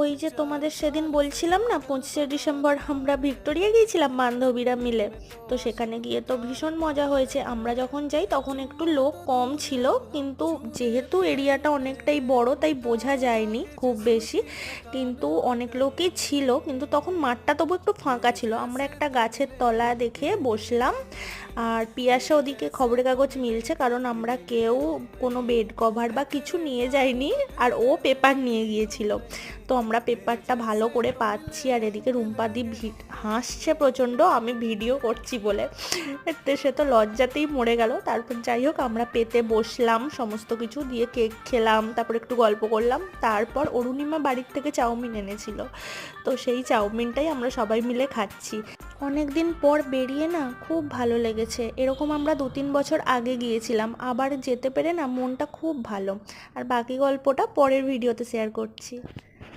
ওই যে তোমাদের সেদিন বলছিলাম না, পঁচিশে ডিসেম্বর আমরা ভিক্টোরিয়া গিয়েছিলাম বান্ধবীরা মিলে। তো সেখানে গিয়ে তো ভীষণ মজা হয়েছে। আমরা যখন যাই তখন একটু লোক কম ছিল, কিন্তু যেহেতু এরিয়াটা অনেকটাই বড়, তাই বোঝা যায়নি খুব বেশি। কিন্তু অনেক লোকই ছিল, কিন্তু তখন মাঠটা তবু একটু ফাঁকা ছিল। আমরা একটা গাছের তলা দেখে বসলাম, আর পিয়াসা ওদিকে খবরের কাগজ মিলছে, কারণ আমরা কেউ কোনো বেড কভার বা কিছু নিয়ে যাইনি, আর ও পেপার নিয়ে গিয়েছিল। তো আমরা পেপারটা ভালো করে পাচ্ছি আর এদিকে রুম্পাদি হাসছে প্রচণ্ড, আমি ভিডিও করছি বলে। সে তো লজ্জাতেই মরে গেল। তারপর যাই হোক, আমরা পেতে বসলাম, সমস্ত কিছু দিয়ে কেক খেলাম, তারপর একটু গল্প করলাম। তারপর অরুণিমা বাড়ির থেকে চাউমিন এনেছিল। তো সেই চাউমিনটাই আমরা সবাই মিলে খাচ্ছি। অনেক দিন পর বেরিয়ে না খুব ভালো লেগেছে। এরকম আমরা দু তিন বছর আগে গিয়েছিলাম। আবার যেতে পেরে না মনটা খুব ভালো। আর বাকি গল্পটা পরের ভিডিওতে শেয়ার করছি।